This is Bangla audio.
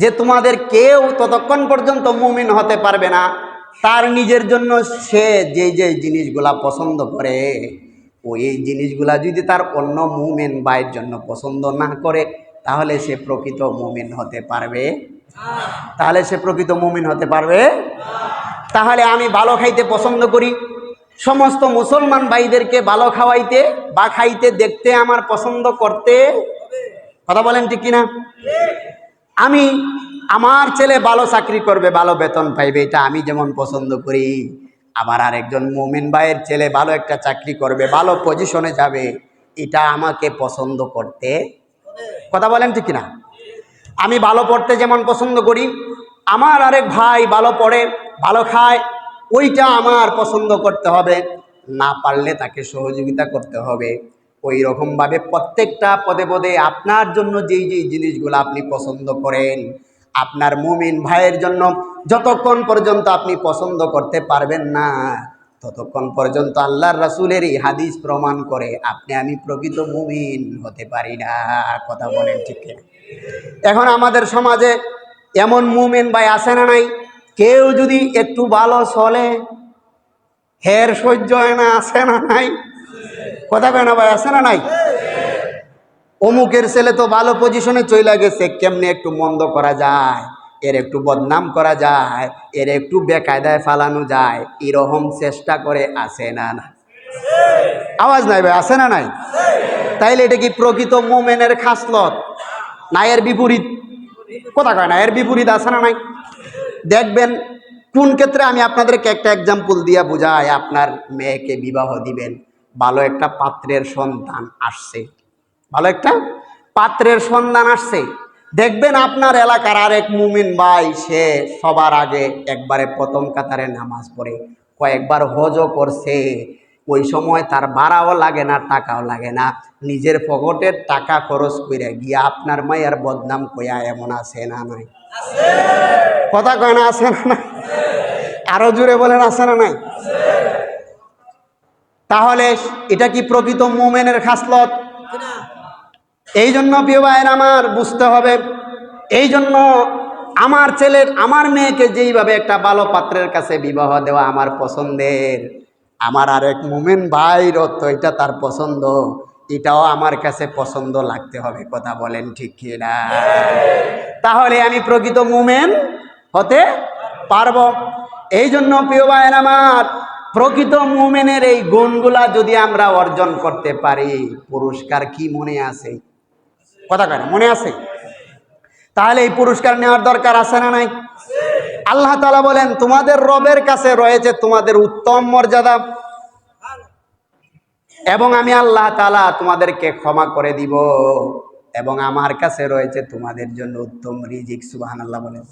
যে তোমাদের কেউ ততক্ষণ পর্যন্ত মুমিন হতে পারবে না, তার নিজের জন্য সে যে যে জিনিসগুলা পছন্দ করে, ওই এই জিনিসগুলা যদি তার অন্য মুমেন ভাইয়ের জন্য পছন্দ না করে, তাহলে সে প্রকৃত মুমিন হতে পারবে? তাহলে সে প্রকৃত মুমিন হতে পারবে? তাহলে আমি ভালো খাইতে পছন্দ করি। সমস্ত মুসলমান ভাইদেরকে ভালো খাওয়াইতে বা খাইতে, দেখতে, আমার পছন্দ করতে, কথা বলেন ঠিক কিনা? আমি আমার ছেলে ভালো চাকরি করবে, ভালো বেতন পাইবে, এটা আমি যেমন পছন্দ করি। আমার আরেকজন মোমিন ভাইয়ের ছেলে ভালো একটা চাকরি করবে, ভালো পজিশনে যাবে, এটা আমাকে পছন্দ করতে। কথা বলেন ঠিক না আমি ভালো পড়তে যেমন পছন্দ করি, আমার আরেক ভাই ভালো পড়ে, ভালো খায়, ওইটা আমার পছন্দ করতে হবে, না পারলে তাকে সহযোগিতা করতে হবে। ওই রকমভাবে প্রত্যেকটা পদে পদে আপনার জন্য যেই যেই জিনিসগুলো আপনি পছন্দ করেন, আপনার মুমিন ভাইয়ের জন্য যতক্ষণ পর্যন্ত আপনি পছন্দ করতে পারবেন না, ততক্ষণ পর্যন্ত আল্লাহর রাসুলের এই হাদিস প্রমাণ করে আপনি আমি প্রকৃত মুমিন হতে পারি না, কথা বলেন ঠিক এখন আমাদের সমাজে এমন মুমেন ভাই আসে না নাই? কেউ যদি একটু ভালো চলে, হের সহ্য হয় না, আছে না নাই? কথা কয় না ভাই, আছে না নাই? অমুকের ছেলে তো ভালো পজিশনে চলে গেছে, কেমনে একটু মন্দ করা যায়? এর একটু বদনাম করা যায়, এর একটু বেকায়দায় ফালানো যায়, এরকম চেষ্টা করে আসে না না? আওয়াজ নাই ভাই, আছে না নাই? তাইলে এটা কি প্রকৃত মোমেনের খাসলত? না এর বিপরীত। কথা কয় না, এর বিপরীত আছে না নাই? দেখবেন, কোন ক্ষেত্রে আমি আপনাদেরকে একটা এক্সাম্পল দিয়া বুঝাই, আপনার মেয়েকে বিবাহ দিবেন। ভালো একটা পাত্রের সন্তান আসছে। ভালো একটা পাত্রের সন্ধান আসছে। দেখবেন আপনার এলাকার আরেক মুমিন ভাই সে সবার আগে একবারে প্রথম কাতারে নামাজ পড়ে কয়েকবার হজও করছে। ওই সময় তার ভাড়াও লাগে না টাকাও লাগে না। নিজের পকেটের টাকা খরচ করে গিয়া আপনার মায়ের বদনাম কইয়া এমন আছে না নাই? কথা কয় না আছে না নাই? আরও জুড়ে বলেন আছে না নাই? তাহলে এটা কি প্রকৃত মোমেনের খাসলত? এই জন্য প্রিয় ভাইয়ের আমার বুঝতে হবে এই জন্য আমার ছেলের, আমার মেয়েকে যেইভাবে একটা ভালো পাত্রের কাছে বিবাহ দেওয়া আমার পছন্দের, আমার আর এক মোমেন ভাইরও তো এটা তার পছন্দ, এটাও আমার কাছে পছন্দ লাগতে হবে, কথা বলেন ঠিক কিনা? তাহলে আমি প্রকৃত মোমেন হতে পারব। এই জন্য প্রিয় ভাইয়ের আমার প্রকৃত মুমেনের এই গুণগুলা যদি আমরা অর্জন করতে পারি, পুরস্কার কি মনে আছে? কথা কেন মনে আছে? তাহলে এই পুরস্কার নেওয়ার দরকার আছে না নাই? আল্লাহ তালা বলেন, তোমাদের রবের কাছে রয়েছে তোমাদের উত্তম মর্যাদা এবং আমি আল্লাহ তালা তোমাদেরকে ক্ষমা করে দিব এবং আমার কাছে রয়েছে তোমাদের জন্য উত্তম রিজিক সুবাহান আল্লাহ বলেন।